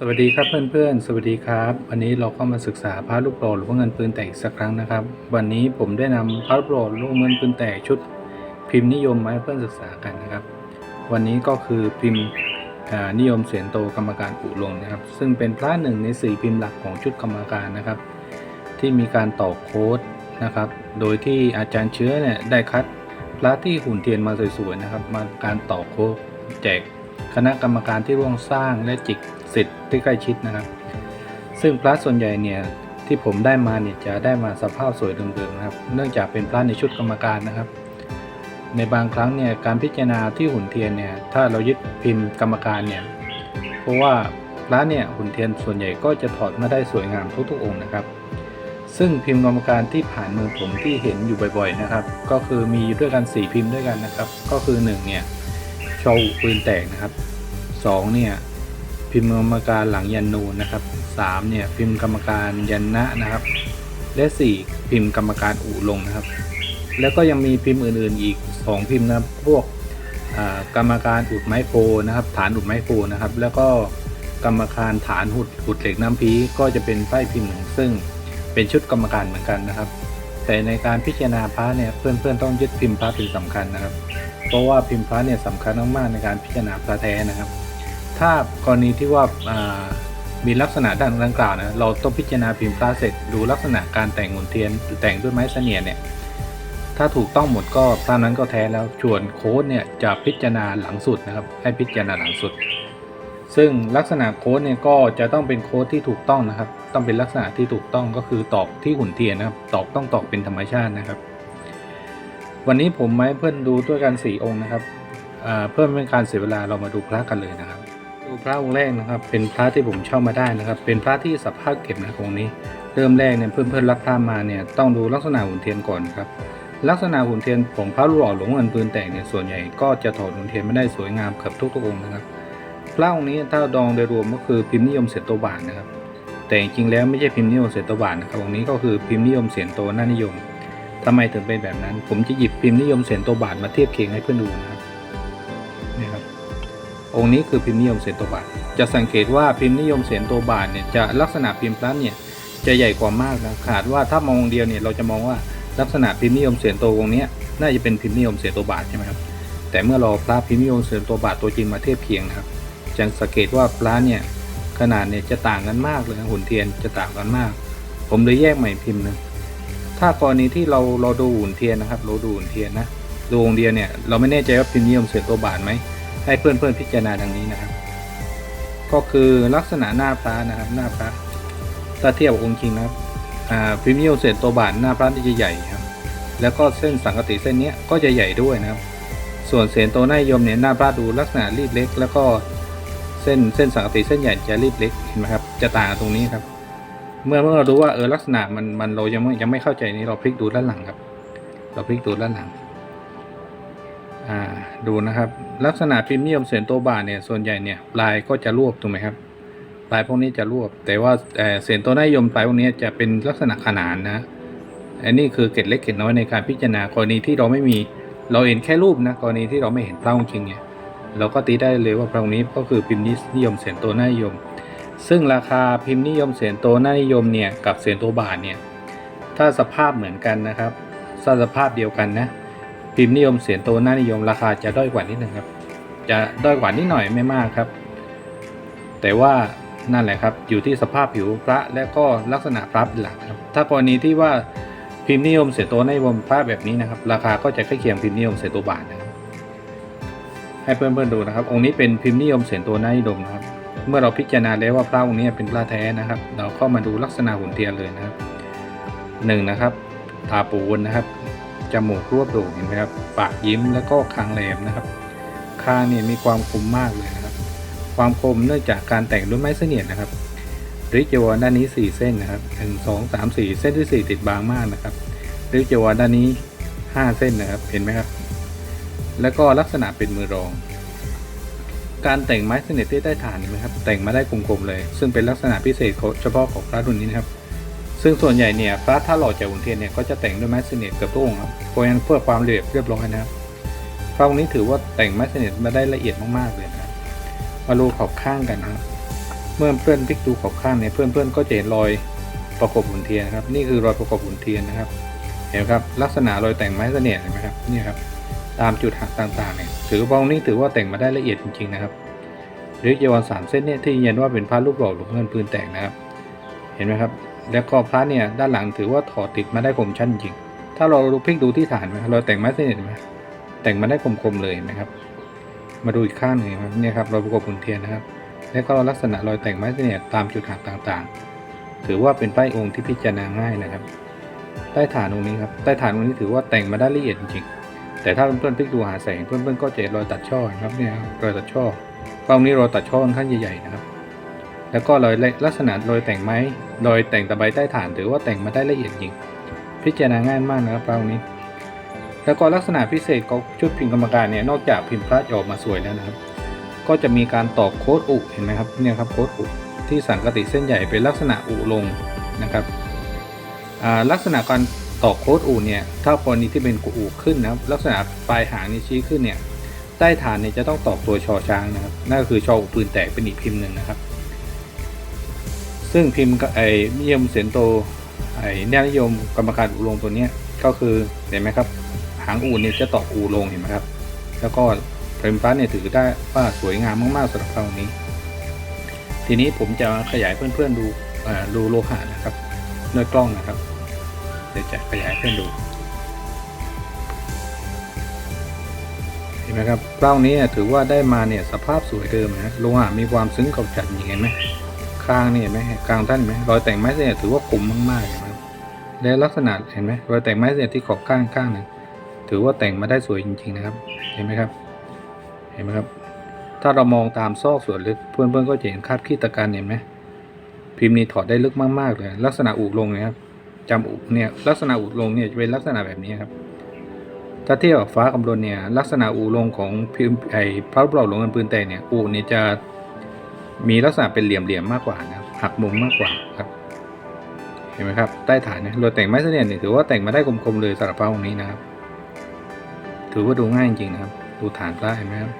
สวัสดีครับเพื่อนๆ สวัสดีครับ วันนี้เราก็มาศึกษาพระรูปหล่อหลวงพ่อเงินปืนแตกอีกสักครั้งนะครับ วันนี้ผมได้นำพระรูปหล่อหลวงเงินปืนแตกชุด พิมพ์นิยมมาให้เพื่อนศึกษากันนะครับ วันนี้ก็คือพิมพ์นิยมเสียนโตกรรมการอุลงนะครับ ซึ่งเป็นพระหนึ่งในสี่พิมพ์หลักของชุดกรรมการนะครับ ที่มีการต่อโค้ดนะครับ โดยที่อาจารย์เชื้อเนี่ยได้คัดพระที่หุ่นเทียนมาสวยๆนะครับ มาการต่อโค้ดแจกคณะกรรมการที่ร่วมสร้างและจิก สิทธิ์ที่ใกล้ชิดนะครับ ซึ่งพระส่วนใหญ่เนี่ยที่ผมได้มาเนี่ยจะได้มาสภาพสวยเดิมๆนะครับ เนื่องจากเป็นพระในชุดกรรมการนะครับ ในบางครั้งเนี่ยการพิจารณาที่หุ่นเทียนเนี่ยถ้าเรายึดพิมพ์กรรมการเนี่ยเพราะว่าพระเนี่ยหุ่นเทียนส่วนใหญ่ก็จะถอดมาได้สวยงามทุกๆองค์นะครับซึ่งพิมพ์กรรมการที่ผ่านมือผมที่เห็นอยู่บ่อยๆนะครับ ก็คือมีด้วยกันสี่พิมพ์ด้วยกันนะครับ ก็คือหนึ่งเนี่ยโชออุปืนแตกนะครับสองเนี่ย พิมพ์กรรมการหลังยันนูนนะครับสามเนี่ยพิมพ์กรรมการยันนะนะครับ และสี่พิมพ์กรรมการอู่ลงนะครับ แล้วก็ยังมีพิมพ์อื่นๆอีกสองพิมพ์นะครับพวกกรรมการอุดไม้โพนะครับ ฐานอุดไม้โพนะครับ แล้วก็กรรมการฐานหุดหุดเหล็กน้ำพีก็จะเป็นป้พิมพ์หนึ่งซึ่งเป็นชุดกรรมการเหมือนกันนะครับ แต่ในการพิจารณาพระเนี่ยเพื่อนๆต้องยึดพิมพ์พระเป็นสำคัญนะครับ เพราะว่าพิมพ์พระเนี่ยสำคัญมากๆในการพิจารณาพระแท้นะครับ ถ้ากรณีที่ว่าามีลักษณะด้านดังกล่าวนะเราต้องพิจารณาพิมพ์พระเสร็จดูลักษณะการแต่งหุ่นเทียนแต่งด้วยไม้เสนียเนี่ยถ้าถูกต้องหมดก็ตามนั้นก็แท้แล้วส่วนโค้ดเนี่ยจะพิจารณาหลังสุดนะครับ ให้พิจารณาหลังสุด ซึ่งลักษณะโค้ดเนี่ยก็จะต้องเป็นโค้ดที่ถูกต้องนะครับ ต้องเป็นลักษณะที่ถูกต้องก็คือตอกที่หุ่นเทียนนะครับ ตอกต้องตอกเป็นธรรมชาตินะครับ วันนี้ผมมาให้เพื่อนดูด้วยกันสี่องค์นะครับเพื่อเป็นการเสียเวลาเรามาดูพระกันเลยนะครับ ดูพระองค์แรกนะครับ เป็นพระที่ผมเช่ามาได้นะครับ เป็นพระที่สภาพเก็บนะองค์นี้ เริ่มแรกเนี่ยเพื่อนเพื่อนๆรับพระมาเนี่ยต้องดูลักษณะหุ่นเทียนก่อนครับ ลักษณะหุ่นเทียนของพระหล่อหลวงเงินปืนแตกเนี่ยส่วนใหญ่ก็จะถอดหุ่นเทียนไม่ได้สวยงามกือบทุกๆองค์นะครับ พระองค์นี้ถ้าดองโดยรวมก็คือพิมพ์นิยมเสียนโตบาทนะครับ แต่จริงๆแล้วไม่ใช่พิมพ์นิยมเสียนโตบาทนะครับองค์นี้ก็คือพิมพ์นิยมเสียนโตหน้านิยมทำไมถึงเป็นแบบนั้น ผมจะหยิบพิมพ์นิยมเสียนโตบาทมาเทียบเคียงให้เพื่อนดูนะครับนี่ครับ องค์นี้คือพิมพ์นิยมเสียนโตบาท จะสังเกตว่าพิมพ์นิยมเสียนโตบาทเนี่ยจะลักษณะพิมพ์พระเนี่ยจะใหญ่กว่ามากนะขาดว่าถ้ามององเดียวเนี่ยเราจะมองว่าลักษณะพิมพ์นิยมเสียนโตองค์นี้น่าจะเป็นพิมพ์นิยมเสียนโตบาทใช่ไหมครับแต่เมื่อเราพระพิมพ์นิยมเสียนโตบาทตัวจริงมาเทียบเคียงนะครับจะสังเกตว่าพระเนี่ยขนาดเนี่ยจะต่างกันมากเลยหุ่นเทียนจะต่างกันมาก ผมเลยแยกใหม่พิมพ์นึงถ้ากรณีที่เราเราดูหุ่นเทียนนะครับเราดูหุ่นเทียนนะดูองเดียวเนี่ยเราไม่แน่ใจว่าพิมพ์นิยมเสือตัวบาทไหม ให้เพื่อนเพื่อนๆพิจารณาดังนี้นะครับ ก็คือลักษณะหน้าพระนะครับ หน้าพระถ้าเทียบกับองค์จริงนะครับพิมพ์นิยมเสือตัวบาทหน้าพระที่จะใหญ่ครับ แล้วก็เส้นสังกติเส้นเนี้ยก็จะใหญ่ด้วยนะครับ ส่วนเสียนโตหน้ายมเนี่ยหน้าพระดูลักษณะรีบเล็ก แล้วก็เส้นเส้นสังกติเส้นใหญ่จะรีบเล็กเห็นไหมครับ จะต่างตรงนี้ครับ เมื่อเมื่อเราดูว่าเออลักษณะมันมันเรายังไม่ยังไม่เข้าใจนี้เราพลิกดูด้านหลังครับ เราพลิกดูด้านหลัง ดูนะครับ ลักษณะพิมพ์นิยมเสียนโตบาทเนี่ยส่วนใหญ่เนี่ยลายก็จะรวบถูกไหมครับลายพวกนี้จะรวบ แต่ว่าเสียนโตนิยมปลายพวกนี้จะเป็นลักษณะขนานนะอันนี้คือเกร็ดเล็กเกร็ดน้อยในการพิจารณากรณีที่เราไม่มีเราเห็นแค่รูปนะกรณีที่เราไม่เห็นพระองค์จริงเนี่ยเราก็ตีได้เลยว่าพระองค์นี้ก็คือพิมพ์นิยมเสียนโตนิยม ซึ่งราคาพิมพ์นิยมเสียนโตหน้านิยมเนี่ยกับเสียนโตบาทเนี่ยถ้าสภาพเหมือนกันนะครับถ้าสภาพเดียวกันนะ พิมพ์นิยมเสียนโตหน้านิยมราคาจะด้อยกว่านิดนึงครับ จะด้อยกว่านิดหน่อยไม่มากครับ แต่ว่านั่นแหละครับอยู่ที่สภาพผิวพระและก็ลักษณะพระเป็นหลักครับ ถ้ากรณีที่ว่าพิมพ์นิยมเสียนโตหน้านิยมพระแบบนี้นะครับ ราคาก็จะใกล้เคียงพิมพ์นิยมเสียนโตบาทนะครับให้เพื่อนๆดูนะครับ องค์นี้เป็นพิมพ์นิยมเสียนโตหน้านิยมนะครับ เมื่อเราพิจารณาแล้วว่าพระองค์นี้เป็นพระแท้นะครับ เราเข้ามาดูลักษณะหุ่นเทียนเลยนะครับหนึ่งนะครับตาปูนนะครับ จมูกรวบโด่งเห็นไหมครับ ปากยิ้มแล้วก็คางแหลมนะครับ คางเนี่ยมีความคมมากเลยนะครับ ความคมเนื่องจากการแต่งด้วยไม้เสนียดนะครับริจวรด้านนี้ 4 เส้นนะครับหนึ่งสองสามสี่เส้นที่ 4 ติดบางมากนะครับริจวรด้านนี้ 5 เส้นนะครับ เห็นไหมครับ แล้วก็ลักษณะเป็นมือรอง การแต่งไม้เสน่ห์ที่ได้ฐานเห็นไหมครับ แต่งมาได้กลมๆเลย ซึ่งเป็นลักษณะพิเศษเฉพาะของพระรุ่นนี้นะครับ ซึ่งส่วนใหญ่เนี่ยพระถ้าหล่อจากหุ่นเทียนเนี่ยก็จะแต่งด้วยไม้เสน่ห์เกือบทุกองค์ครับเพราะฉะนั้นเพื่อความเอียดเรียบร้อยนะครับพระองค์นี้ถือว่าแต่งไม้เสน่ห์มาได้ละเอียดมากๆเลยนะครับมาดูขอบข้างกันนะครับเมื่อเพื่อนพลิกดูขอบข้างเนี่ยเพื่อนๆก็จะเห็นรอยประกบหุ่นเทียนครับ นี่คือรอยประกบหุ่นเทียนนะครับ เห็นไหมครับลักษณะรอยแต่งไม้เสนียดเห็นไหมครับนี่ครับตามจุดหักต่างๆเนี่ยถือว่าองค์นี้ถือว่าแต่งมาได้ละเอียดจริงๆนะครับหรือเยาวสามเส้นเนี่ยที่ยืนยันว่าเป็นพระรูปหล่อหลวงเงินปืนแต่งนะครับ เห็นไหมครับ แล้วก็พระเนี่ยด้านหลังถือว่าถอดติดมาได้คมชัดจริง ถ้าเราดูพลิกดูที่ฐานไหมเราแต่งไม้เสนียดไหมแต่งมาได้คมๆเลยนไหมครับ มาดูอีกข้างหนึ่งครับเนี่ยครับรอยประกบหุ่นเทียนนะครับ และก็ลักษณะรอยแต่งไม้เสนียตามจุดหักต่างๆ ถือว่าเป็นป้ายองค์ที่พิจารณาง่ายนะครับ ใต้ฐานองค์นี้ครับใต้ฐานองค์นี้ถือว่าแต่งมาได้ละเอียดจริงแต่ถ้าเพื่อนๆพลิกดูหาแสงเพื่อนๆก็จะเห็นรอยตัดช่อครับเนี่ยครับรอยตัดช่อตรงนี้รอยตัดช่อค่อนข้างใหญ่ๆนะครับ แล้วก็รอยลักษณะรอยแต่งไม้รอยแต่งตะไบใต้ฐานถือว่าแต่งมาได้ละเอียดจริง พิจารณาง่ายมากนะครับตรงนี้ แล้วก็ลักษณะพิเศษของชุดพิมพ์กรรมการเนี่ยนอกจากพิมพ์พระจะออกมาสวยแล้วนะครับ ก็จะมีการตอกโค้ดอุเห็นไหมครับเนี่ยครับโค้ดอุที่สังกติเส้นใหญ่เป็นลักษณะอุลงนะครับลักษณะการตอกโค้ดอุเนี่ยถ้ากรณีที่เป็นอุขึ้นนะครับลักษณะปลายหางนี่ชี้ขึ้นเนี่ยใต้ฐานเนี่ยจะต้องตอกตัวชอช้างนะครับนั่นก็คือชออุปืนแตกเป็นอีกพิมพ์หนึ่งนะครับ ซึ่งพิมพ์ไอ้นิยมเสียนโตไอ้แนวนิยมกรรมการอุลงตัวเนี้ยก็คือเห็นไหมครับ หางอูเนี่ยจะตอกอูลงเห็นไหมครับ แล้วก็เฟรมฟ้าเนี่ยถือได้ว่าสวยงามมากๆสำหรับครานี้ ทีนี้ผมจะขยายเพื่อนๆดูอ่าดูโลหะนะครับด้วยกล้องนะครับ เดี๋ยวจะขยายเพื่อนดู เห็นไหมครับเป้านี้ถือว่าได้มาเนี่ยสภาพสวยเดิมนะโลหะมีความซึ้งก่าจัดอย่างเห็นไหม ข้างนี่เห็นไหมกลางท่านเห็นไหมรอยแต่งไม้เนี่ยถือว่าคมมากๆเห็นไหมและลักษณะเห็นไหมรอยแต่งไม้เนี่ยที่ขอบข้างข้างหนึ่งถือว่าแต่งมาได้สวยจริงๆนะครับ เห็นไหมครับ เห็นไหมครับ ถ้าเรามองตามซอกส่วนลึกเพื่อนๆก็จะเห็นคาบขี้ตะการเห็นไหมพิมพ์นี้ถอดได้ลึกมากๆเลย ลักษณะอุลงนะครับจำอุเนี่ยลักษณะอุลงเนี่ยจะเป็นลักษณะแบบนี้ครับถ้าเทียบกับฟ้ากับลนเนี่ยลักษณะอุลงของพิมพ์ไอ้พระรูปหล่อหลวงเงินปืนแต่เนี่ยอุเนี่ยจะ มีลักษณะเป็นเหลี่ยมๆมากกว่านะครับหักมุมมากกว่าครับเห็นไหมครับใต้ฐานเนี่ยเราแต่งไม้เสนียดเนี่ยถือว่าแต่งมาได้คมๆเลยสำหรับพระองค์นี้นะครับถือว่าดูง่ายจริงๆนะครับ ดูฐานพระเห็นไหมครับ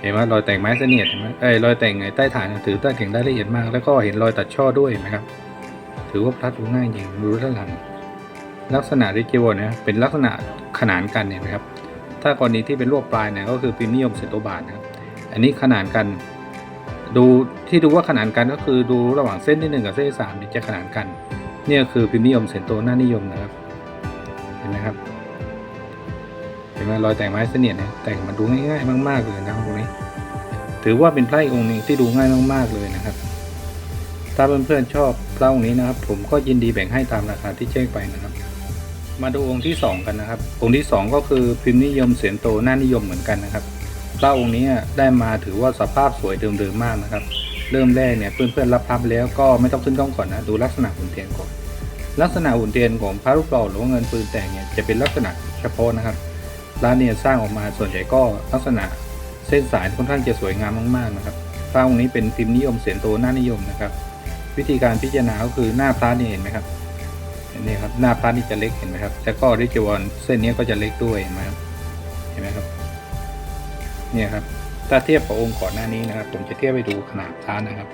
เห็นว่ารอยแต่งไม้เสนียดเห็นไหมเอ้ยรอยแต่งไอ้ใต้ฐานนะถือใต้เก่งได้ละเอียดมาก แล้วก็เห็นรอยตัดช่อด้วยเห็นไหมครับ ถือว่าพระดูง่ายจริงดูด้านหลังลักษณะริจิวเนี่ยเป็นลักษณะขนานกันเห็นไหมครับ ถ้ากรณีที่เป็นรวบปลายเนี่ยก็คือพิมพ์นิยมเศษโตบาทนะครับ อันนี้ขนานกัน ดูที่ดูว่าขนานกันก็คือดูระหว่างเส้นที่หนึ่งกับเส้นที่สามนี่จะขนานกันเนี่ยคือพิมพ์นิยมเศษโตหน้านิยมนะครับเห็นไหมครับเห็นไหมรอยแต่งไม้เสนียดเนี่ยแต่งมาดูง่ายๆมากๆเลยนะตรงนี้ ถือว่าเป็นพระอีกองค์นึงที่ดูง่ายมากๆเลยนะครับ ถ้าเพื่อนๆชอบพระองค์นี้นะครับ ผมก็ยินดีแบ่งให้ตามราคาที่แจ้งไปนะครับ มาดูองค์ที่สองกันนะครับ องค์ที่สองก็คือพิมพ์นิยมเสียนโตหน้านิยมเหมือนกันนะครับ พระองค์นี้ได้มาถือว่าสภาพสวยเดิมๆมากนะครับ เริ่มแรกเนี่ยเพื่อนๆรับพับแล้วก็ไม่ต้องขึ้นกล้องก่อนนะดูลักษณะหุ่นเทียนก่อน ลักษณะหุ่นเทียนของพระรูปหล่อหรือว่าเงินปืนแต่งเนี่ยจะเป็นลักษณะเฉพาะนะครับร้านเนี่ยสร้างออกมาส่วนใหญ่ก็ลักษณะเส้นสายค่อนข้างจะสวยงามมากๆนะครับพระองค์นี้เป็นพิมพ์นิยมเสียนโตหน้านิยมนะครับ วิธีการพิจารณาก็คือหน้าพระนี่เห็นไหมครับเห็นไหมครับหน้าพระนี่จะเล็กเห็นไหมครับแล้วก็ริจวรเส้นนี้ก็จะเล็กด้วยเห็นไหมครับเห็นไหมครับ เนี่ยครับ ถ้าเทียบกับองค์ก่อนหน้านี้นะครับ ผมจะเทียบไปดูขนาดพระนะครับ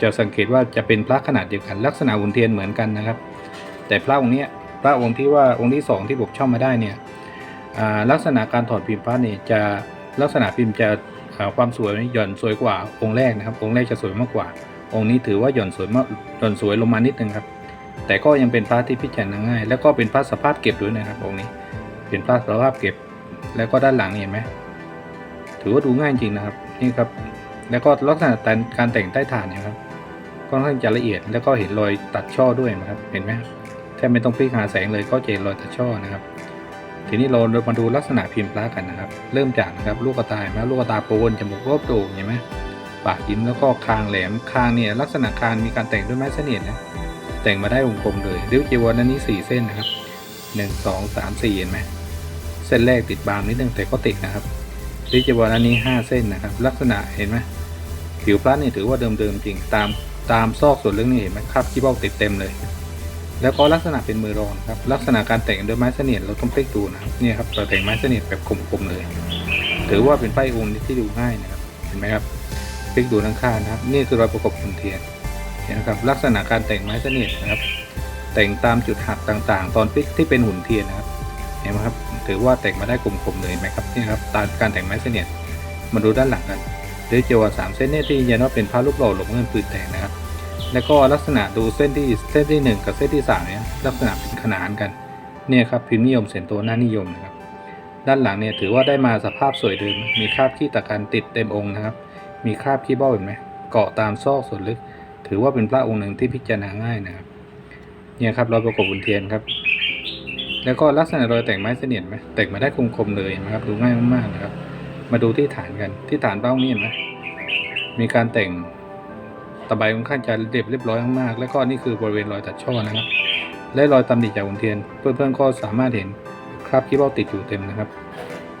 จะสังเกตว่าจะเป็นพระขนาดเดียวกัน ลักษณะหุ่นเทียนเหมือนกันนะครับ แต่พระองค์เนี้ยพระองค์ที่ว่าองค์ที่สองที่ผมเช่ามาได้เนี่ยอ่าลักษณะการถอดพิมพ์พระเนี่ยจะลักษณะพิมพ์จะความสวยหย่อนสวยกว่าองค์แรกนะครับ องค์แรกจะสวยมากกว่า องค์นี้ถือว่าหย่อนสวยมากหย่อนสวยลงมานิดนึงครับ แต่ก็ยังเป็นพระที่พิจารณาง่าย แล้วก็เป็นพระสภาพเก็บด้วยนะครับ องค์นี้ เป็นพระสภาพเก็บ แล้วก็ด้านหลังเห็นไหมถือว่าดูง่ายจริงนะครับนี่ครับ แล้วก็ลักษณะการแต่งใต้ฐานเนี่ยครับค่อนข้างจะละเอียดแล้วก็เห็นรอยตัดช่อด้วยนะครับเห็นไหมแทบไม่ต้องพลิกหาแสงเลยก็จะเห็นรอยตัดช่อนะครับ ทีนี้เรามาดูลักษณะพิมพ์พระกันนะครับ เริ่มจากนะครับลูกกระตายนะลูกกระตาโปนจมูกรอบโด่งเห็นไหมปากยิ้มแล้วก็คางแหลมคางเนี่ยลักษณะคางมีการแต่งด้วยไม้เสนียดนะแต่งมาได้วงกลมเลยริ้วจีวรนั้นนี้สี่เส้นนะครับหนึ่งสองสามสี่เห็นไหม เส้นแรกติดบางนิดนึงแต่ก็ติดนะครับริ้วจีวรนั้นนี้ห้าเส้นนะครับ ลักษณะเห็นไหมผิวพระนี่ถือว่าเดิมๆจริงตามตามซอกส่วนลึกนี่เห็นไหมครับขี้เบ้าติดเต็มเลย แล้วก็ลักษณะเป็นมือรองครับ ลักษณะการแต่งด้วยไม้เสนียดเราต้องพลิกดูนะครับเนี่ยครับเราแต่งไม้เสนียดแบบคมๆเลย ถือว่าเป็นป้ายองค์ที่ดูง่ายนะครับเห็นไหมครับเลิกดูด้านข้างนะครับนี่คือรอยประกบหุ่นเทียนเห็นนะครับลักษณะการแต่งไม้เสน่ห์นะครับ แต่งตามจุดหักต่างๆ ตอนพลิกที่เป็นหุ่นเทียนนะครับ เห็นไหมครับ ถือว่าแต่งมาได้กลมๆเลยเห็นไหมครับนี่ครับตามการแต่งไม้เสน่ห์มาดูด้านหลังกันหรือเจว่าสามเส้นเนี่ยที่ยืนยันว่าเป็นผ้าลูกหล่อหลงเงินปืนแต่งนะครับแล้วก็ลักษณะดูเส้นที่เส้นที่หนึ่งกับเส้นที่สามเนี่ยลักษณะเป็นขนานกันเนี่ยครับพิมพ์นิยมเส้นโตหน้านิยมนะครับ ด้านหลังเนี่ยถือว่าได้มาสภาพสวยเดิมมีคราบขี้ตะการติดเต็มองค์นะครับ มีคราบขี้เบ้าเห็นไหมเกาะตามซอกส่วนลึก ถือว่าเป็นพระองค์หนึ่งที่พิจารณาง่ายนะครับเนี่ยครับรอยประกบบนเทียนครับ แล้วก็ลักษณะรอยแต่งไม้เสนียดไหมแต่งมาได้คมๆเลยนะครับดูง่ายมากๆนะครับ มาดูที่ฐานกันที่ฐานเบ้านี่เห็นไหมมีการแต่งตะไบค่อนข้างจะเรียบเรียบร้อยมากๆแล้วก็นี่คือบริเวณรอยตัดช่อนะครับ และรอยตำหนิจากบนเทียน เพื่อนๆก็สามารถเห็นคราบขี้เบ้าติดอยู่เต็มนะครับ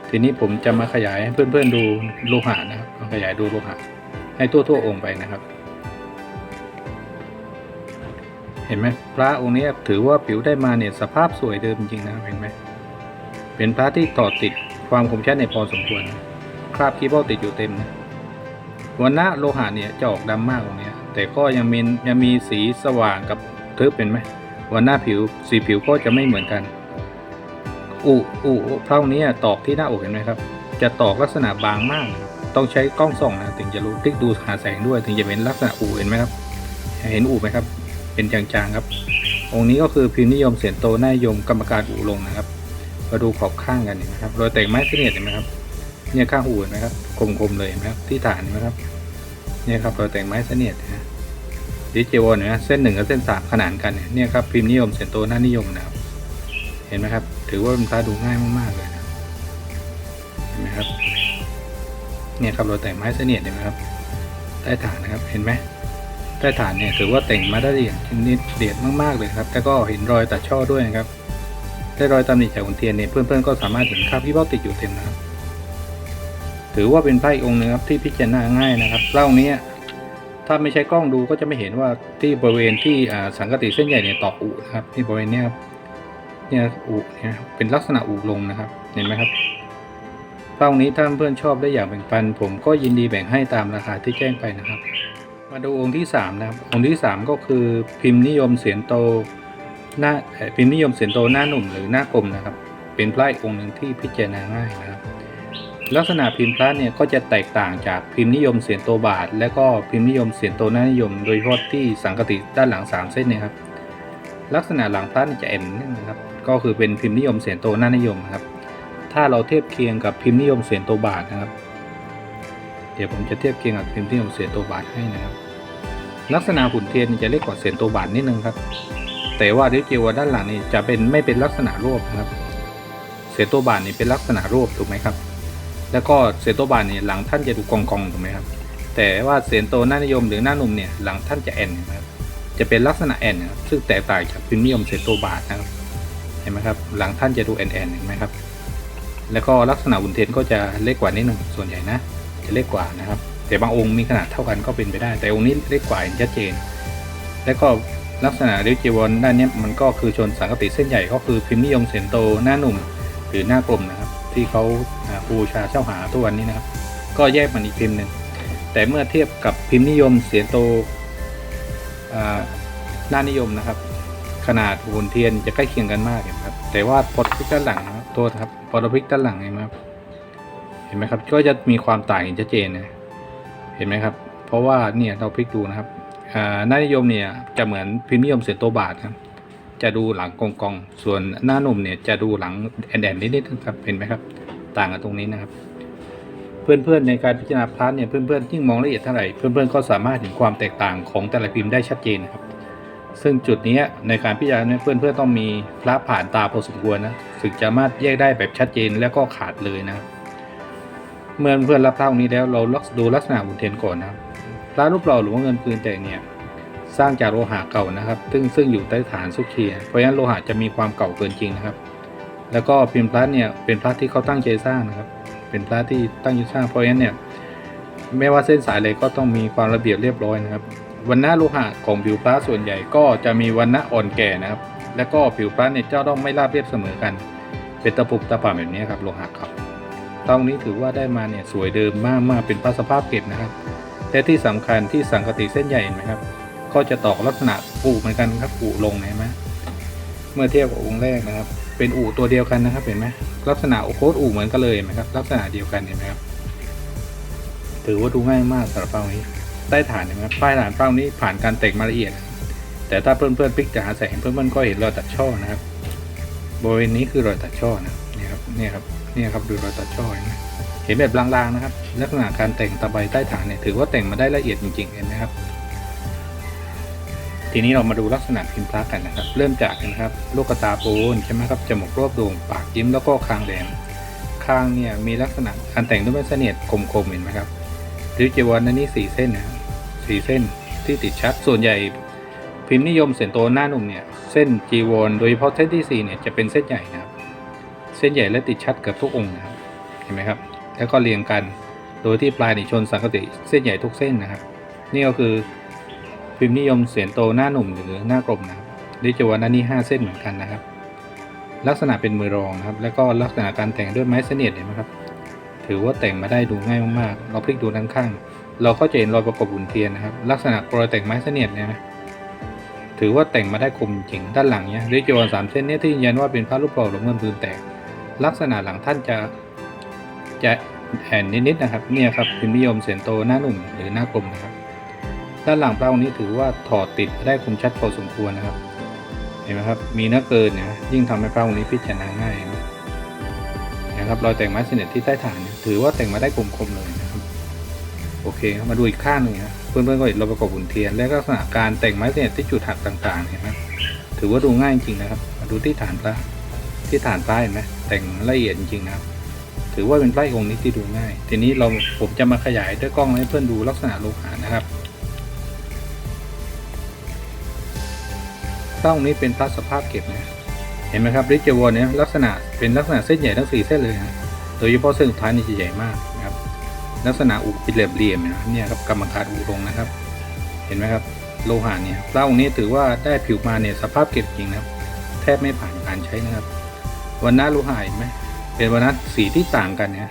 ทีนี้ผมจะมาขยายให้เพื่อนๆดูโลหะนะครับขยายดูโลหะให้ทั่วทั่วๆองค์ไปนะครับ เห็นไหมพระองค์นี้ถือว่าผิวได้มาเนี่ยสภาพสวยเดิมจริงนะเห็นไหมเป็นพระที่ต่อติดความคมชัดในพอสมควรคราบขี้บ้าติดอยู่เต็มนะวันนะโลหะเนี่ยจะออกดำมากตรงนี้แต่ก็ยังมียังมีสีสว่างกับทึบเป็นไหมวันหน้าผิวสีผิวก็จะไม่เหมือนกันอุอุพระองค์นี้ตอกที่หน้าอกเห็นไหมครับ จะตอกลักษณะบางมากนะต้องใช้กล้องส่องนะถึงจะรู้พลิกดูหาแสงด้วย ถึงจะเป็นลักษณะอูเห็นไหมครับ เห็นอูไหมครับ เป็นจางๆครับ องค์นี้ก็คือพิมพ์นิยมเสียนโตน้ายมกรรมการอูลงนะครับ มาดูขอบข้างกันนไหมครับรอยแต่งไม้เสนียดเห็นไหมครับ เนี่ยข้างอูเห็นไหมครับคมๆเลยเห็นไหมครับที่ฐานเห็นไหมครับ เนี่ยครับรอยแต่งไม้เสนียดนะฮะดิเจวอนเนี่ยเส้นหนึ่งกับเส้นสามขนานกันเนี่ยเนี่ยครับพิมพ์นิยมเสียนโตหน้านิยมนะครับ เห็นไหมครับ ถือว่าเป็นพระดูง่ายมากๆเลยนะเห็นไหมครับเนี่ยครับรอยแต่งไม้เสนียดเห็นไหมครับใต้ฐานนะครับเห็นไหม ใต้ฐานเนี่ยถือว่าแต่งมาได้อย่างนิดเดียดมากๆเลยครับแล้วก็เห็นรอยตัดช่อด้วยนะครับได้รอยตำหนิจากขุนเทียนเนี่ยเพื่อนๆก็สามารถเห็นคราบที่เบ้าติดอยู่เต็มนะครับ ถือว่าเป็นไพ่องค์นึงครับที่พิจารณาง่ายนะครับเล่าเนี้ยถ้าไม่ใช้กล้องดูก็จะไม่เห็นว่าที่บริเวณที่อ่าสังกติเส้นใหญ่เนี่ยตอกอุนะครับที่บริเวณเนี้ยครับเนี่ยอุเนี่ยครับเป็นลักษณะอุลงนะครับเห็นไหมครับเล่านี้ถ้าเพื่อนชอบได้อยากแบ่งปัน ผมก็ยินดีแบ่งให้ตามราคาที่แจ้งไปนะครับ มาดูองค์ที่สามนะครับองค์ที่สามก็คือพิมพ์นิยมเสียนโตหน้าพิมพ์นิยมเสียนโตหน้าหนุ่มหรือหน้ากลมนะครับ เป็นพระอีกองค์หนึ่งที่พิจารณาง่ายนะครับ ลักษณะพิมพ์พระเนี่ยก็จะแตกต่างจากพิมพ์นิยมเสียนโตบาท และก็พิมพ์นิยมเสียนโตหน้านิยม โดยเฉพาะที่สังกติด้านหลังสามเส้นนยครับ ลักษณะหลังพระจะเอ็นนึงนะครับ ก็คือเป็นพิมพ์นิยมเสียนโตหน้านิยมครับ ถ้าเราเทียบเคียงกับพิมพ์นิยมเสียนโตบาทนะครับ ดี๋ยวผมจะเทียบเคียงกับพิมพ์นิยมเสียนโตบาทให้นะครับ ลักษณะหุ่นเทียนจะเล็กกว่าเสียนโตบาทนิดนึงครับ แต่ว่าดิเกวด้านหลังนี่จะเป็นไม่เป็นลักษณะรวบนะครับ เสียนโตบาทนี่เป็นลักษณะรวบถูกไหมครับ แล้วก็เสียนโตบาทนี่หลังท่านจะดูกองกองถูกไหมครับ แต่ว่าเสียนโตหน้านิยมหรือหน้าหนุ่มเนี่ยหลังท่านจะแอนนะครับ จะเป็นลักษณะแอนนะครับซึ่งแตกต่างจากพิมพ์นิยมเสียนโตบาทนะครับ เห็นไหมครับ หลังท่านจะดูแอนแอนเห็นไหมครับแล้วก็ลักษณะหุ่นเทียนก็จะเล็กกว่านิดหนึ่งส่วนใหญ่นะ เล็กกว่านะครับ แต่บางองค์มีขนาดเท่ากันก็เป็นไปได้ แต่องค์นี้เล็กกว่าเห็นชัดเจน แล้วก็ลักษณะริ้วจีวรด้านนี้มันก็คือชนสังกติเส้นใหญ่ก็คือพิมพ์นิยมเสียนโตหน้าหนุ่มหรือหน้ากลมนะครับ ที่เขาบูชาเช่าหาทุกวันนี้นะครับ ก็แยกมันอีกพิมพ์หนึ่งแต่เมื่อเทียบกับพิมพ์นิยมเสียนโตหน้านิยมนะครับ ขนาดหุ่นเทียนจะใกล้เคียงกันมากเห็นไหมครับ แต่ว่าพอพลิกด้านหลังนะครับโทษครับพอเราพลิกด้านหลังเห็นไหมครับ ห็นไหมครับก็จะมีความต่างอย่างชัดเจนนะเห็นไหมครับ เพราะว่าเนี่ยเราพลิกดูนะครับอ่าหน้านิยมเนี่ยจะเหมือนพิมพ์นิยมเสียนโตบาทครับจะดูหลังกองกอง ส่วนหน้าหนุ่มเนี่ยจะดูหลังแอนแอนนิดๆนครับเห็นไหมครับ ต่างกันตรงนี้นะครับ เพื่อนๆในการพิจารณาพาร์ทเนี่ยเพื่อนๆยิ่งมองละเอียดเท่าไหร่เพื่อนๆก็สามารถเห็นความแตกต่างของแต่ละพิมพ์ได้ชัดเจนนะครับ ซึ่งจุดนี้ในการพิจารณาเนี่ยเพื่อนๆต้องมีพระผ่านตาพอสมควรนะถึงจะสามารถแยกได้แบบชัดเจนและก็ขาดเลยนะครับ เมื่อเพื่อนรับพระองค์นี้แล้วเราลักดูลักษณะหุ่นเทียนก่อนนะครับพระรูปหล่อหรือว่าเงินปืนแต่งเนี่ยสร้างจากโลหะเก่านะครับ ซึ่งซึ่งอยู่ใต้ฐานสุขีเพราะฉะนั้นโลหะจะมีความเก่าเกินจริงนะครับ แล้วก็พิมพ์พระเนี่ยเป็นพระที่เขาตั้งใจสร้างนะครับ เป็นพระที่ตั้งใจสร้างเพราะฉะนั้นเนี่ยไม่ว่าเส้นสายอะไรก็ต้องมีความระเบียบเรียบร้อยนะครับวันหน้าโลหะของผิวพระส่วนใหญ่ก็จะมีวันหน้าอ่อนแก่นะครับ แล้วก็ผิวพระเนี่ยเจ้าต้องไม่ราบเรียบเสมอกัน เป็นตะปุกตะป่าแบบนี้ครับโลหะครับ ตรงนี้ถือว่าได้มาเนี่ยสวยเดิมมากมากๆเป็นพระสภาพเก็บนะครับและที่สำคัญที่สังกติเส้นใหญ่เห็นไหมครับ ก็จะตอกลักษณะอู่เหมือนกันครับอู่ลงเห็นไหมเมื่อเทียบกับองค์แรกนะครับ เป็นอู่ตัวเดียวกันนะครับเห็นไหมลักษณะโค้ดอู่เหมือนกันเลยเห็นไหมครับลักษณะเดียวกันเห็นไหมครับถือว่าดูง่ายมากสำหรับเป้านี้ใต้ฐานเห็นไหมป้ายฐานเป้านี้ผ่านการแต่งมาละเอียด แต่ถ้าเพื่อนๆพิกจะหาแสงเพื่อนๆก็เห็นรอยตัดช่อนะครับบริเวณนี้คือรอยตัดช่อนะเนี่ยครับเนี่ยครับ นี่ครับดูรอยตัดช่อเห็นไหมเห็นแบบลางๆนะครับ ลักษณะการแต่งตะไบใต้ฐานเนี่ยถือว่าแต่งมาได้ละเอียดจริงๆเห็นไหมครับ ทีนี้เรามาดูลักษณะพิมพ์พระกันนะครับ เริ่มจากนะครับลูกตาปูนใช่ไหมครับจมูกรอบโด่งปากยิ้มแล้วก็คางแหลมคางเนี่ยมีลักษณะการแต่งด้วยไม้เสนียดคมๆเห็นไหมครับริ้วจีวรนั่นนี่สี่เส้นนะสี่เส้นที่ติดชัดส่วนใหญ่พิมพ์นิยมเส้นโตหน้าหนุ่มเนี่ยเส้นจีวรโดยเฉพาะเส้นที่สี่เนี่ยจะเป็นเส้นใหญ่นะครับ เส้นใหญ่และติดชัดเกือบทุกองค์นะครับเห็นไหมครับ แล้วก็เรียงกันโดยที่ปลายนี่ชนสังกติเส้นใหญ่ทุกเส้นนะครับนี่ก็คือพิมพ์นิยมเสียนโตหน้าหนุ่มหรือหน้ากลมนะครับดิจวานันนี่ห้าเส้นเหมือนกันนะครับ ลักษณะเป็นมือรองนะครับ แล้วก็ลักษณะการแต่งด้วยไม้เสนียดเห็นไหมครับ ถือว่าแต่งมาได้ดูง่ายมากๆ เราพลิกดูด้านข้าง เราก็จะเห็นรอยประกบหุ่นเทียนนะครับ ลักษณะรอยแต่งไม้เสนียดเนี่ยนะถือว่าแต่งมาได้คมจริงด้านหลังเนี่ยดิจวรสามเส้นนี้ที่ยืนยันว่าเป็นพระรูปหล่อหลวงเงินปืนแตก ลักษณะหลังท่านจะจะแอนนิดๆนะครับ เนี่ยครับพิมพ์นิยมเสียนโตหน้าหนุ่มหรือหน้ากลมนะครับ ด้านหลังพระองค์นี้ถือว่าถอดติดได้คมชัดพอสมควรนะครับ เห็นไหมครับ มีเนื้อเกินเนี่ยยิ่งทำให้พระองค์นี้พิจารณาง่ายนะครับรอยแต่งไม้เสน็จที่ใต้ฐานถือว่าแต่งมาได้คมๆเลยนะครับโอเคมาดูอีกข้างหนึ่งนะเพื่อนๆก็เห็นรอยประกอบหุ่นเทียนและลักษณะการแต่งไม้เสน็จที่จุดหักต่างๆเห็นไหมถือว่าดูง่ายจริงนะครับ มาดูที่ฐานพระที่ฐานพระเห็นไหม แต่งละเอียดจริงนะครับ ถือว่าเป็นไพร่องค์นี้ที่ดูง่าย ทีนี้เราผมจะมาขยายด้วยกล้องให้เพื่อนดูลักษณะโลหะนะครับพระองค์นี้เป็นพระสภาพเก็บนะเห็นไหมครับริจวรเนี่ยลักษณะเป็นลักษณะเส้นใหญ่ทั้งสี่เส้นเลยนะโดยเฉพาะเส้นสุดท้ายนี่จะใหญ่มากนะครับ ลักษณะอุเป็นเหลี่ยมๆนะเนี่ยครับกรรมการอุลงนะครับ เห็นไหมครับโลหะเนี่ยพระองค์นี้ถือว่าได้ผิวมาเนี่ยสภาพเก็บจริงนะครับ แทบไม่ผ่านการใช้นะครับ วันน้าโลหะเห็นไหมเป็นวันนัดสีที่ต่างกันเนี่ย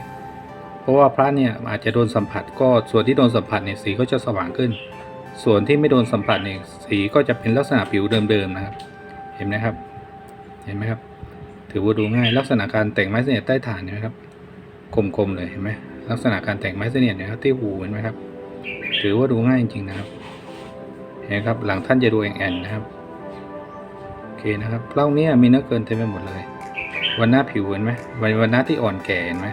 เพราะว่าพระเนี่ยอาจจะโดนสัมผัสก็ส่วนที่โดนสัมผัสเนี่ยสีก็จะสว่างขึ้น ส่วนที่ไม่โดนสัมผัสเนี่ยสีก็จะเป็นลักษณะผิวเดิมๆนะครับ เห็นไหมครับ เห็นไหมครับ ถือว่าดูง่ายลักษณะการแต่งไม้เสนียดใต้ฐานเนี่ยนะครับคมๆเลยเห็นไหมลักษณะการแต่งไม้เสนียดเนี่ยครับที่หูเห็นไหมครับ ถือว่าดูง่ายจริงๆนะครับเห็นไหมครับหลังท่านจะดูแอนๆนะครับโอเคนะครับเล่าเนี้ยมีเนื้อเกินเต็มไปหมดเลย วันหน้าผิวเห็นไหมวันวันหน้าที่อ่อนแก่เห็นไหม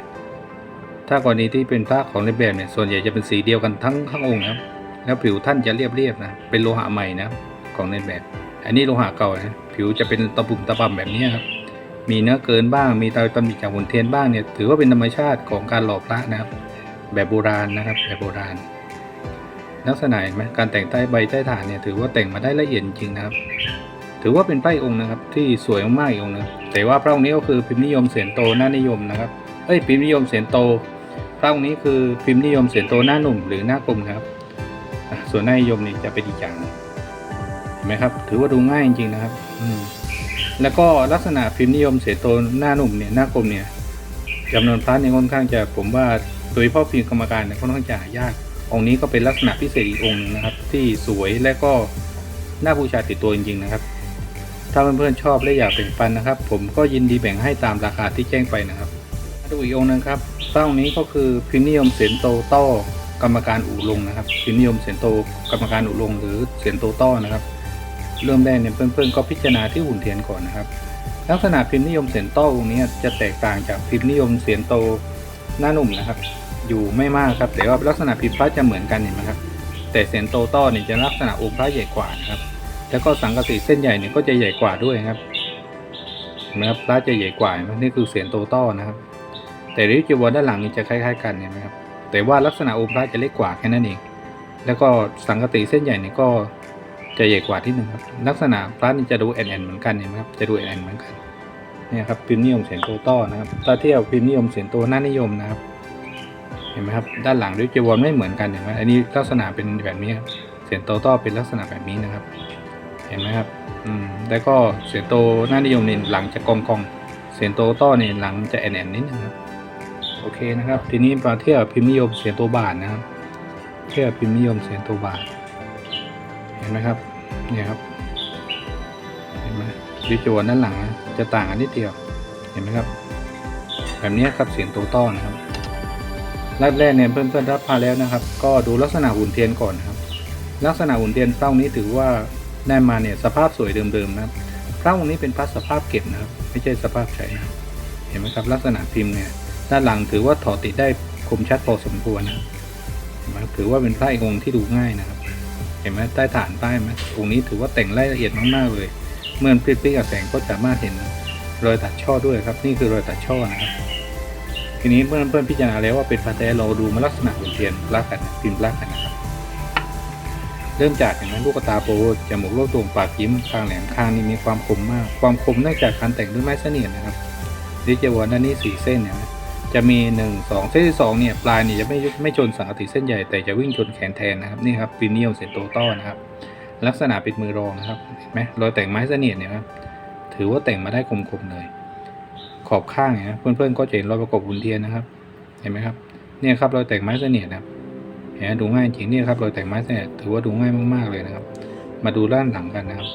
ถ้ากรณีที่เป็นพระของในแบบเนี่ยส่วนใหญ่จะเป็นสีเดียวกันทั้งทั้งองค์นะครับแล้วผิวท่านจะเรียบๆนะเป็นโลหะใหม่นะของในแบบ อันนี้โลหะเก่านะผิวจะเป็นตะปุ่มตะป่ำแบบนี้ครับมีเนื้อเกินบ้างมีตาตำหนิจากหุ่นเทียนบ้างเนี่ยถือว่าเป็นธรรมชาติของการหล่อพระนะครับ แบบโบราณนะครับแบบโบราณลักษณะเห็นไหมการแต่งใต้ใบใต้ฐานเนี่ยถือว่าแต่งมาได้ละเอียดจริงนะครับ ถือว่าเป็นไพร่องค์นะครับ ที่สวยมากๆอีกองค์นึงแต่ว่าพระองค์นี้ก็คือพิมพ์นิยมเสียนโตหน้านิยมนะครับเอ้ยพิมพ์นิยมเสียนโต พระองค์นี้คือพิมพ์นิยมเสียนโตหน้าหนุ่มหรือหน้ากลมนะครับ ส่วนหน้านิยมนี่จะเป็นอีกอย่างเห็นไหมครับ ถือว่าดูง่ายจริงๆนะครับ อืมแล้วก็ลักษณะพิมพ์นิยมเสียนโตหน้าหนุ่มเนี่ยหน้ากลมเนี่ยจำนวนพระเนี่ยค่อนข้างจะผมว่าโดยเฉพาะพิมพ์กรรมการเนี่ยค่อนข้างจะยาก องค์นี้ก็เป็นลักษณะพิเศษอีกองค์หนึงนะครับ ที่สวยและก็น่าบูชาติดตัวจริงๆนะครับ ถ้าเพื่อนๆชอบและอยากแบ่งปันนะครับ ผมก็ยินดีแบ่งให้ตามราคาที่แจ้งไปนะครับดูอีกองค์นึงครับเต้านี้ก็คือพิมนิยมเสียนโตต้อกรรมการอู่ลงนะครับพิมนิยมเสียนโตกรรมการอู่ลง หรือเสียนโตต้อนะครับ เริ่มแรกเนี่ยเพื่อนๆก็พิจารณาที่หุ่นเทียนก่อนนะครับ ลักษณะพิมนิยมเสียนโต้องค์นี้จะแตกต่างจากพิมนิยมเสียนโตหน้าหนุ่มนะครับ อยู่ไม่มากครับแต่ว่าลักษณะพิมพ์พระจะเหมือนกันเห็นไหมครับแต่เสียนโตต้อเนี่ยจะลักษณะองค์พระใหญ่กว่านะครับ แล้วก็สังกะสีเส้นใหญ่เนี่ยก็จะใหญ่กว่าด้วยครับเห็นไหมครับพระจะใหญ่กว่าเห็นไหมนี่คือเสียนโตต้อนะครับ แต่ริ้วจีวรด้านหลังนี่จะคล้าย ๆ กันเห็นไหมครับ แต่ว่าลักษณะองค์พระจะเล็กกว่าแค่นั้นเอง แล้วก็สังกะสีเส้นใหญ่เนี่ยก็จะใหญ่กว่าที่หนึ่งครับ ลักษณะพระนี่จะดูแอนๆเหมือนกันเห็นไหมครับ จะดูแอนๆเหมือนกัน เนี่ยครับพิมพ์นิยมเสียงโตต้อนะครับ ถ้าเทียบพิมพ์นิยมเสียงโตหน้านิยมนะครับ เห็นไหมครับ ด้านหลังด้วจีวรไม่เหมือนกันเห็นไหมอันนี้ลักษณะเป็นแบบนี้ครับเสียงโตต้อเป็นลักษณะแบบนี้นะครับ เห็นไหมครับ อืม แล้วก็เสียโตหน้านิยมเนี่ยหลังจะกองกอง เสียโตต้อเนี่ยหลังจะแอนๆนิดนึงครับ โอเคนะครับ ทีนี้มาเทียบพิมพ์นิยมเสียโตบานนะครับแค่พิมพ์นิยมเสียนตัวบาท เห็นไหมครับ เนี่ยครับ เห็นไหมวิจวลด้านหลังนะจะต่างกันนิดเดียว เห็นไหมครับ แบบนี้ครับเสียงตัวต้อนะครับแรกแรกเนี่ยเพื่อนๆรับพาแล้วนะครับ ก็ดูลักษณะหุ่นเทียนก่อนนะครับ ลักษณะหุ่นเทียนเป้านี้ถือว่า ได้มาเนี่ยสภาพสวยเดิมๆนะครับเป้านี้เป็นพระสภาพเก็บนะครับ ไม่ใช่สภาพใช้นะเห็นไหมครับลักษณะพิมพ์เนี่ยด้านหลังถือว่าถอดติดได้คมชัดพอสมควรนะเห็นไหมถือว่าเป็นพระองค์ที่ดูง่ายนะครับ เห็นไหมใต้ฐานใต้ไหมองค์นี้ถือว่าแต่งรายละเอียดมากๆเลย เมื่อพลิกๆกับแสงก็สามารถเห็นรอยตัดช่อด้วยครับ นี่คือรอยตัดช่อนะครับทีนี้เมื่อเพื่อนพิจารณาแล้วว่าเป็นพาแท้เราดูมาลักษณะหุ่นเทียนลักกันพิมพ์ลักกันนะครับ เริ่มจากเห็นไหมลูกตาโปจมูกโลกตรงปากยิ้มคางแหลมคางนี่มีความคมมาก ความคมเนื่องจากการแต่งด้วยไม้เสนียดนะครับดิเจวอนด้านนี้สี่เส้นเนี่ยจะมีหนึ่งสองเส้นที่สองเนี่ยปลายเนี่ยจะไม่ไม่ชนสังกติเส้นใหญ่แต่จะวิ่งชนแขนแทนนะครับนี่ครับฟินิยมเซนโตต้อนะครับลักษณะเป็นมือรองนะครับเห็นไหมรอยแต่งไม้เสนียดเนี่ยครับถือว่าแต่งมาได้คมๆเลย ขอบข้างเนี่ยนเพื่อนๆก็จะเห็นรอยประกบหุ่นเทียนนะครับ เห็นไหมครับเนี่ยครับรอยแต่งไม้เสนียดนะครับ เห็นไหมดูง่ายจริงเนี่ยครับรอยแต่งไม้เสนียถือว่าดูง่ายมากๆเลยนะครับ มาดูด้านหลังกันนะครับ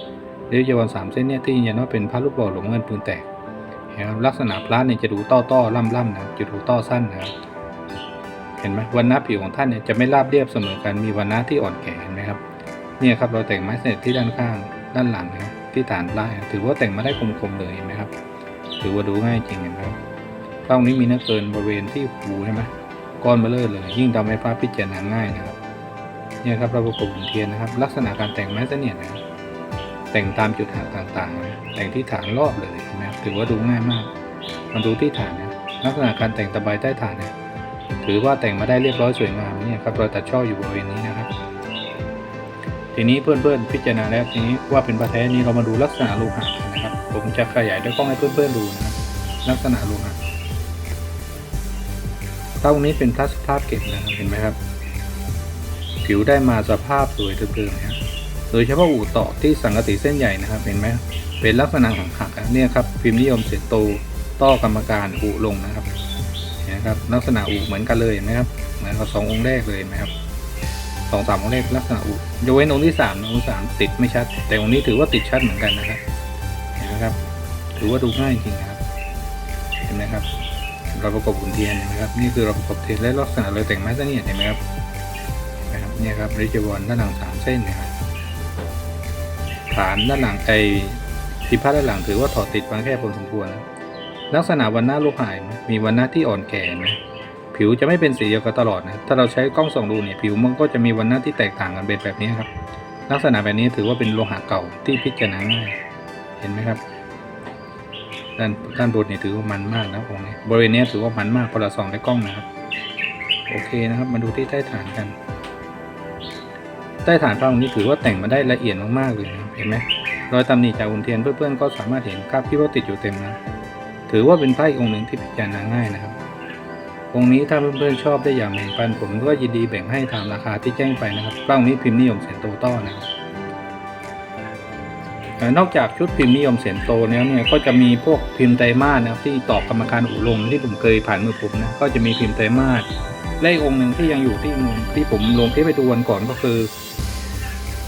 เดี๋ยวจะวันสามเส้นเนี่ยที่ยืนยันว่าเป็นพระรูปหล่อหลวงเงินปืนแตกเห็นไหมครับลักษณะพระเนี่ยจะดูต้อต้อล่ำล่ำๆนะจะดูต้อสั้นนะครับเห็นไหมวันน้ผิวของท่านเนี่ยจะไม่ราบเรียบเสมอกันมีวันน้ที่อ่อนแก่เห็นไหมครับเนี่ยครับเราแต่งไม้เสร็จที่ด้านข้างด้านหลังนะครับที่ฐานปลายถือว่าแต่งมาได้คมๆเลยเห็นไหมครับ ถือว่าดูง่ายจริงเห็นไหมครับเป้านี้มีเนื้อเกินบริเวณที่หูใช่ไหม ก้อนเบลเลอร์เลย ยิ่งทำให้ภาพพิจารณาง่ายนะครับเนี่ยครับเราประกบหุ่นเทียนนะครับ ลักษณะการแต่งไม้เสนียดนะแต่งตามจุดหักต่างๆนะแต่งที่ฐานรอบเลยนไหมครับถือว่าดูง่ายมากมาดูที่ฐานนะลักษณะการแต่งตะไบใต้ฐานนี่ยถือว่าแต่งมาได้เรียบร้อยสวยงามเนี่ยครับรอยตัดช่ออยู่บริเวณนี้นะครับ ทีนี้เพื่อนๆพิจารณาแล้วทีนี้ว่าเป็นพระแท้นี้เรามาดูลักษณะโลหะนนะครับ ผมจะขยายด้วยกล้องให้เพื่อนๆดูนะครับลักษณะโลหะ เต้านี้เป็นพลาสภาพเก็บนะครับเห็นไหมครับ ผิวได้มาสภาพสวยเดิมๆนะโดยเฉพาะอู่ต่อที่สังกติเส้นใหญ่นะครับเห็นไหมเป็นลักษณะหักหักเนี่ยครับพิมพ์นิยมเศษโตต้อกรรมการอู่ลงนะครับเห็นไหมครับลักษณะอู่เหมือนกันเลยเห็นไหมครับเหมือนกับสององค์แรกเลยนไหมครับสองสามองค์แรกลักษณะอุยกเว้นองค์ที่สามองค์สามติดไม่ชัด แต่องค์นี้ถือว่าติดชัดเหมือนกันนะครับ เห็นไหมครับ ถือว่าดูง่ายจริงครับ เห็นไหมครับ เราประกบหุ่นเทียนนไหมครับ นี่คือเราประกบเทียนและลักษณะเลยแต่งไม้เสนียดเห็นไหมครับนไหมครับเนี่ยครับริจวอนด้านหลังสามเส้นนะครับฐานด้านหลังไอที่พัดด้านหลังถือว่าถอดติดบางแค่พอสมควร ลักษณะวันหน้าลูกหายไหมมีวันหน้าที่อ่อนแก่ไหมผิวจะไม่เป็นสีเดียวกันตลอดนะถ้าเราใช้กล้องส่องดูเนี่ยผิวมันก็จะมีวันหน้าที่แตกต่างกันเป็นแบบนี้ครับ ลักษณะแบบนี้ถือว่าเป็นโลหะเก่าที่พิจารณาง่ายเห็นไหมครับ ด้านด้านบนเนี่ยถือว่ามันมากนะองค์นี้บริเวณนี้ถือว่ามันมากพอเราส่องในกล้องนะครับ โอเคนะครับ มาดูที่ใต้ฐานกัน ใต้ฐานพระองค์นี้ถือว่าแต่งมาได้ละเอียดมากๆเลยนะเห็นไหมรอยตำหนิจากอุนเทียนเพื่อนๆก็สามารถเห็นคราบที่ว่าติดอยู่เต็มนะถือว่าเป็นพระอีกองค์หนึ่งที่พิจารณาง่ายนะครับองค์นี้ถ้าเพื่อนๆชอบได้อย่างแบ่งปันผมก็ยินดีแบ่งให้ตามราคาที่แจ้งไปนะครับกล้องนี้พิมพ์นิยมเสียนโตต้อนะครับ นอกจากชุดพิมพ์นิยมเสียนโตแล้วเนี่ยก็จะมีพวกพิมพ์ไตรมาสนะครับที่ตอบกรรมการอุลงที่ผมเคยผ่านมือผมนะก็จะมีพิมพ์ไตรมาสและอีกองค์หนึ่งที่ยังอยู่ที่มือที่ผมลงที่ไปดูวันก่อนก็คือ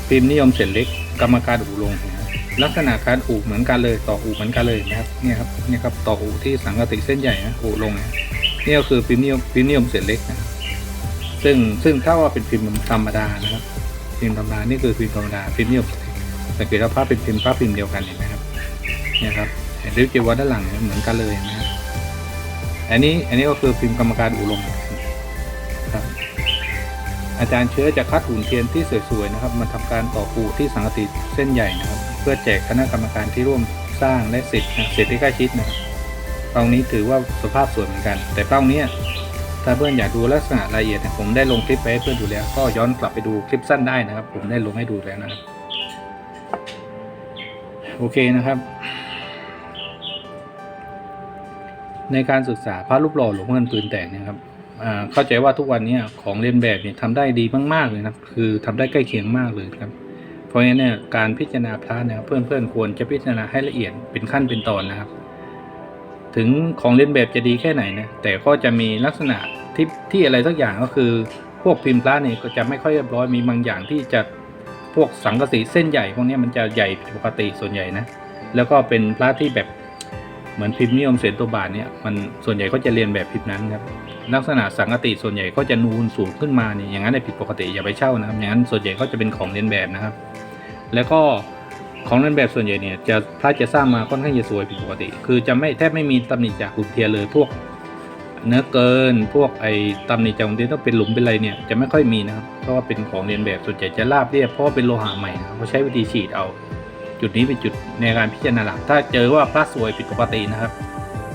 พิมพ์นิยมเสียนเล็ก กรรมการอุลงนะลักษณะการอูเหมือนกันเลยต่ออูเหมือนกันเลยนะครับเนี่ยครับเนี่ยครับต่ออูที่สังกติเส้นใหญ่นะอูลงนะนี่ก็คือพิมพ์นิยมพิมพ์นิยมเศษเล็กนะครับซึ่งซึ่งถ้าว่าเป็นพิมพ์ธรรมดานะครับพิมพ์ธรรมดานี่คือพิมพ์ธรรมดาพิมพ์นิยมเศษเล็ก สังเกตว่าภาพเป็นพิมพ์ภาพพิมพ์เดียวกันเห็นไหมครับเนี่ยครับเห็นริ้วเจวัดด้านหลังเนี่ยเหมือนกันเลยนะครับอันนี้อันนี้ก็คือพิมพ์กรรมการอุลมครับ อาจารย์เชื้อจะคัดหุ่นเทียนที่สวยๆนะครับมาทำการต่อปูที่สังกติเส้นใหญ่นะครับ เพื่อแจกคณะกรรมการที่ร่วมสร้างและสิทธิ์นะสิทธิ์ที่ใกล้ชิดนะครับเป้านี้ถือว่าสภาพสวยเหมือนกัน แต่เป้าเนี้ยถ้าเพื่อนอยากดูลักษณะรายละเอียดผมได้ลงคลิปไปให้เพื่อนดูแล้ว ก็ย้อนกลับไปดูคลิปสั้นได้นะครับ ผมได้ลงให้ดูแล้วนะครับ โอเคนะครับ ในการศึกษาพระรูปหล่อหลวงพ่อเงินปืนแตกเนะครับเข้าใจว่าทุกวันนี้ของเรียนแบบเนี่ยทำได้ดีมาก ๆ เลยนะครับคือทำได้ใกล้เคียงมากเลยครับ เพราะงั้นเนี่ยการพิจารณาพระเนี่ยเพื่อนๆควรจะพิจารณาให้ละเอียดเป็นขั้นเป็นตอนนะครับ ถึงของเลียนแบบจะดีแค่ไหนนะแต่ก็จะมีลักษณะที่ที่อะไรสักอย่างก็คือ พวกพิมพ์พระเนี่ยก็จะไม่ค่อยเรียบร้อยมีบางอย่างที่จะ พวกสังกะสีเส้นใหญ่พวกนี้มันจะใหญ่ผิดปกติส่วนใหญ่นะ แล้วก็เป็นพระที่แบบเหมือนพิมพ์นิยมเศษตัวบาทเนี่ยมันส่วนใหญ่ก็จะเรียนแบบพิมพ์นั้นครับลักษณะสังกติส่วนใหญ่ก็จะนูนสูงขึ้นมาเนี่ยอย่างนั้นเนี่ยผิดปกติอย่าไปเช่านะครับอย่างนั้นส่วนใหญ่ก็จะเป็นของเรียนแบบนะครับ แล้วก็ของเรียนแบบส่วนใหญ่เนี่ยจะพระจะสร้างมาค่อนข้างจะสวยผิดปกติ คือจะไม่แทบไม่มีตำหนิจากกลุ่มเทียร์เลยพวก เนื้อเกินพวกไอ้ตำหนิจากกลุ่มเทียร์ต้องเป็นหลุมเป็นอะไรเนี่ยจะไม่ค่อยมีนะครับเพราะว่าเป็นของเรียนแบบส่วนใหญ่จะราบเรียบเพราะเป็นโลหะใหม่นะครับเขาใช้วิธีฉีดเอา จุดนี้เป็นจุดในการพิจารณาหลักถ้าเจอว่าพระสวยผิดปกตินะครับ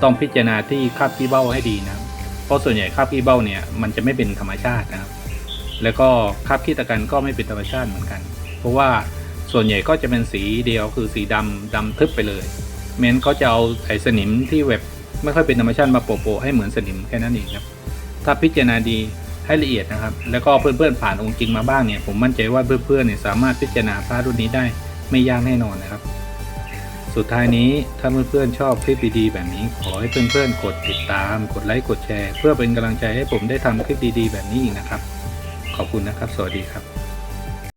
ต้องพิจารณาที่คาบขี้เบ้าให้ดีนะเพราะส่วนใหญ่คาบขี้เบ้าเนี่ยมันจะไม่เป็นธรรมชาตินะครับ แล้วก็คาบขี้ตะกันก็ไม่เป็นธรรมชาติเหมือนกัน เพราะว่าส่วนใหญ่ก็จะเป็นสีเดียวคือสีดำดำทึบไปเลยเม้นเขาจะเอาไอ้สนิมที่แบบ ไม่ค่อยเป็นธรรมชาติมาโปะๆให้เหมือนสนิมแค่นั้นเองครับ ถ้าพิจารณาดีให้ละเอียดนะครับ แล้วก็เพื่อนๆผ่านองค์จริงมาบ้างเนี่ย ผมมั่นใจว่าเพื่อนๆเนี่ยสามารถพิจารณาพระรุ่นนี้ได้ไม่ยากแน่นอนนะครับ สุดท้ายนี้ถ้าเพื่อนๆชอบคลิปดีๆแบบนี้ ขอให้เพื่อนๆกดติดตาม กดไลค์ กดแชร์ เพื่อเป็นกำลังใจให้ผมได้ทำคลิปดีๆ แบบนี้อีกนะครับ ขอบคุณนะครับ สวัสดีครับ